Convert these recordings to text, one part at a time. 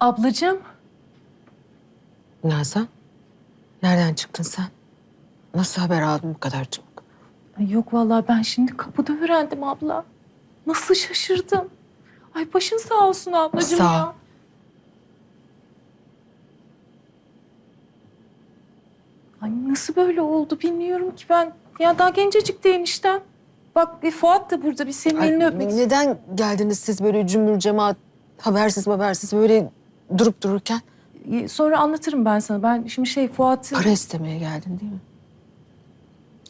Ablacığım. Nazan, nereden çıktın sen? Nasıl haber aldın bu kadar çabuk? Ay Yok vallahi ben şimdi kapıda öğrendim abla. Nasıl şaşırdım. Ay başın sağ olsun ablacığım Sağ ol. ya. Ay nasıl böyle oldu bilmiyorum ki ben. Ya daha gencecik de eniştem. Bak bir Fuat da burada bir senin Ay, elini öpmek istiyor. neden geldiniz siz böyle cümbür cemaat, habersiz habersiz böyle durup dururken? Sonra anlatırım ben sana. Ben şimdi şey Fuat'ı... Para istemeye geldin değil mi?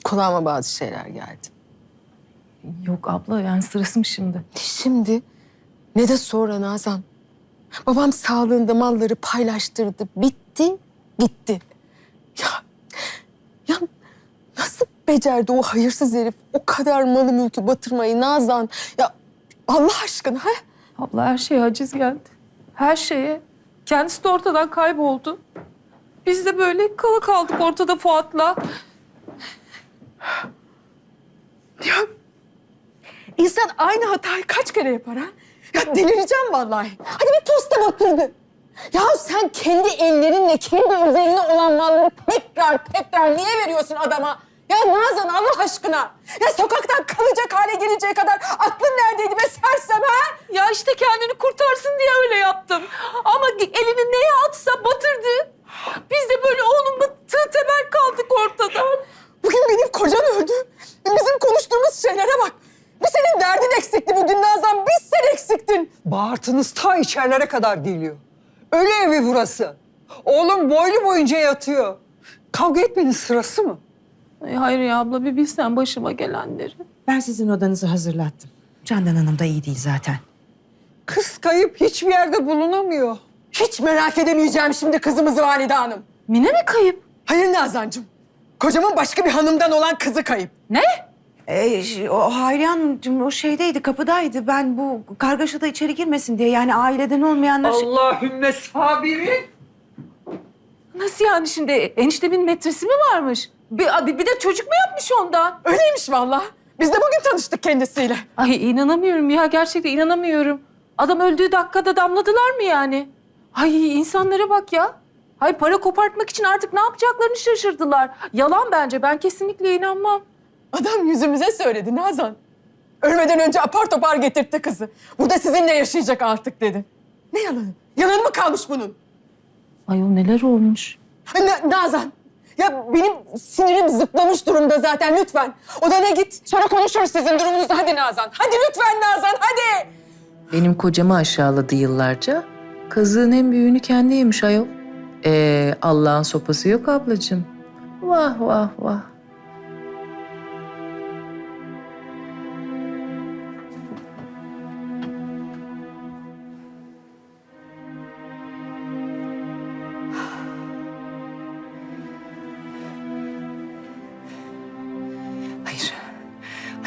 Kulağıma bazı şeyler geldi. Yok abla yani sırası mı şimdi? Ne şimdi ne de sonra Nazan. Babam sağlığında malları paylaştırdı. Bitti, gitti. Ya, ya nasıl becerdi o hayırsız herif o kadar malı mülkü batırmayı Nazan? Ya Allah aşkına ha? Abla her şeye haciz geldi. Her şeye. Kendisi de ortadan kayboldu. Biz de böyle kala kaldık ortada Fuat'la. Ya insan aynı hatayı kaç kere yapar ha? Ya delireceğim vallahi. Hadi bir posta batırdı. Ya sen kendi ellerinle kendi üzerine olan malları tekrar tekrar niye veriyorsun adama? Ya Nazan Allah aşkına. Ya sokaktan kalacak hale geleceği kadar aklın neredeydi be sersem ha? Ya işte kendini kurtarsın diye öyle yaptım. Ama elini neye atsa batırdı. Biz de böyle oğlumla tığ temel kaldık ortada. Bugün benim kocam öldü. Bizim konuştuğumuz şeylere bak. Bir senin derdin eksikti bugün Nazan. Biz sen eksiktin. Bağırtınız ta içerilere kadar geliyor. Ölü evi burası. Oğlum boylu boyunca yatıyor. Kavga etmenin sırası mı? Ay hayır ya abla bir bilsen başıma gelenleri. Ben sizin odanızı hazırlattım. Candan Hanım da iyi değil zaten. Kız kayıp hiçbir yerde bulunamıyor. Hiç merak edemeyeceğim şimdi kızımızı Valide Hanım. Mine mi kayıp? Hayır Nazancığım. Kocamın başka bir hanımdan olan kızı kayıp. Ne? Ee, ş- o Hayri Hanımcığım o şeydeydi, kapıdaydı. Ben bu kargaşada içeri girmesin diye yani aileden olmayanlar... Allahümme sabirin. Nasıl yani şimdi eniştemin metresi mi varmış? Bir, bir, bir de çocuk mu yapmış ondan? Öyleymiş vallahi. Biz de bugün tanıştık kendisiyle. Ay inanamıyorum ya gerçekten inanamıyorum. Adam öldüğü dakikada damladılar mı yani? Ay insanlara bak ya. Hay para kopartmak için artık ne yapacaklarını şaşırdılar. Yalan bence ben kesinlikle inanmam. Adam yüzümüze söyledi Nazan. Ölmeden önce apar topar getirtti kızı. Burada sizinle yaşayacak artık dedi. Ne yalanı? Yalan mı kalmış bunun? Ay o neler olmuş. Na- Nazan. Ya benim sinirim zıplamış durumda zaten lütfen. Odana git. Sonra konuşuruz sizin durumunuzu. Hadi Nazan. Hadi lütfen Nazan hadi. Benim kocamı aşağıladı yıllarca. Kazığın en büyüğünü kendi yemiş ayol. Ee, Allah'ın sopası yok ablacığım. Vah vah vah.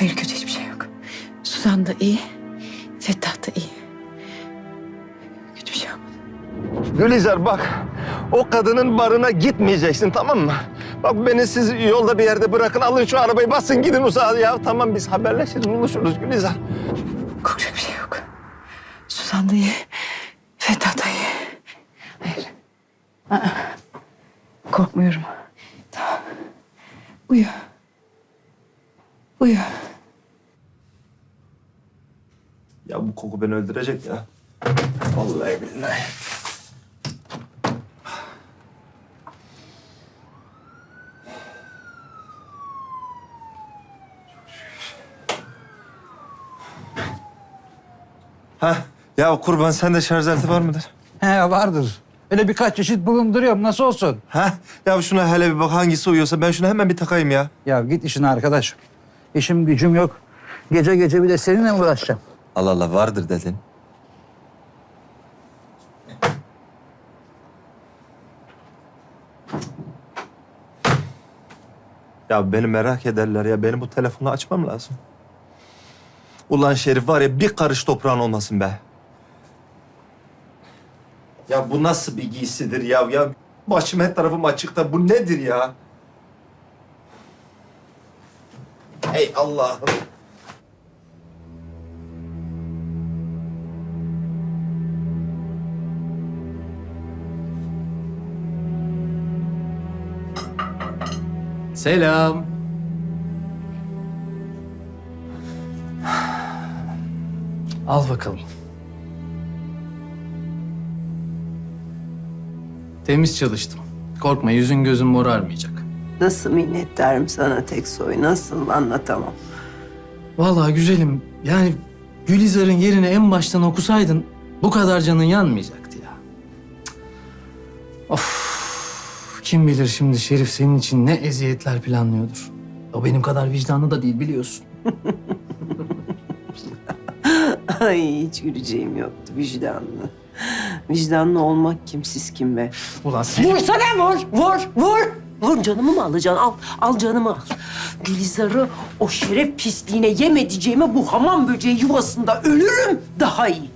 Hayır kötü hiçbir şey yok. Suzan da iyi. Fettah da iyi. Kötü bir şey yok. Gülizar bak, o kadının barına gitmeyeceksin tamam mı? Bak beni siz yolda bir yerde bırakın, alın şu arabayı basın gidin uzağa ya. Tamam biz haberleşiriz, buluşuruz Gülizar. Korkacak bir şey yok. Suzan da iyi. Fettah da iyi. Hayır. Aa, korkmuyorum. Tamam. Uyu. Ya bu koku beni öldürecek ya. Vallahi billahi. Heh, ya kurban sende şarj aleti var mıdır? He vardır. Öyle birkaç çeşit bulunduruyorum. Nasıl olsun? Ha? Ya şuna hele bir bak hangisi uyuyorsa ben şunu hemen bir takayım ya. Ya git işine arkadaş. İşim gücüm yok. Gece gece bir de seninle mi uğraşacağım? Allah Allah vardır dedin. Ya beni merak ederler ya. Benim bu telefonu açmam lazım. Ulan Şerif var ya bir karış toprağın olmasın be. Ya bu nasıl bir giysidir ya? Ya başım her tarafım açıkta. Bu nedir ya? Ey Allah'ım. Selam. Al bakalım. Temiz çalıştım. Korkma yüzün gözün morarmayacak. Nasıl minnettarım sana Teksoy, nasıl anlatamam. Vallahi güzelim. Yani Gülizar'ın yerine en baştan okusaydın bu kadar canın yanmayacaktı ya. Cık. Of. Kim bilir şimdi Şerif senin için ne eziyetler planlıyordur. O benim kadar vicdanlı da değil biliyorsun. Ay hiç güleceğim yoktu vicdanlı. Vicdanlı olmak kim, siz kim be? Ulan sen... Vursana vur, vur, vur. Vur canımı mı alacaksın? Al, al canımı al. Gülizar'ı o şeref pisliğine yem edeceğime bu hamam böceği yuvasında ölürüm daha iyi.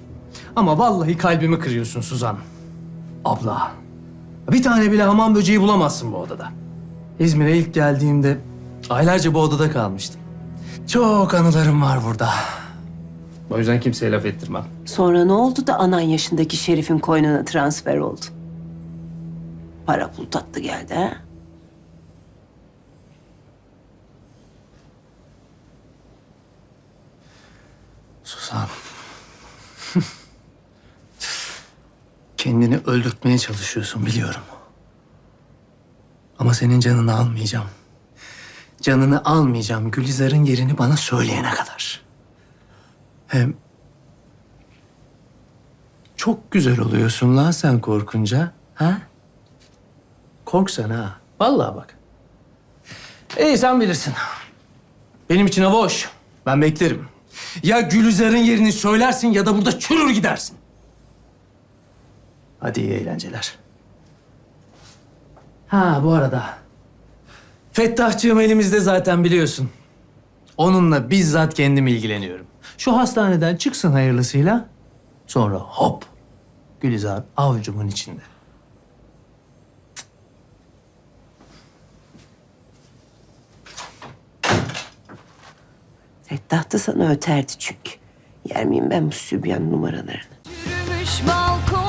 Ama vallahi kalbimi kırıyorsun Suzan. Abla. Bir tane bile hamam böceği bulamazsın bu odada. İzmir'e ilk geldiğimde aylarca bu odada kalmıştım. Çok anılarım var burada. O yüzden kimseye laf ettirmem. Sonra ne oldu da anan yaşındaki şerifin koynuna transfer oldu? Para pul tatlı geldi ha? Suzan. Kendini öldürtmeye çalışıyorsun biliyorum. Ama senin canını almayacağım. Canını almayacağım Gülizar'ın yerini bana söyleyene kadar. Hem çok güzel oluyorsun lan sen korkunca. Ha? Korksana ha. Vallahi bak. İyi sen bilirsin. Benim için hava hoş. Ben beklerim. Ya Gülizar'ın yerini söylersin ya da burada çürür gidersin. Hadi iyi eğlenceler. Ha bu arada. Fettahçığım elimizde zaten biliyorsun. Onunla bizzat kendim ilgileniyorum. Şu hastaneden çıksın hayırlısıyla. Sonra hop Gülizar avucumun içinde. Fettah da sana öterdi çünkü. Yer miyim ben bu sübyan numaralarını? Yürümüş balkon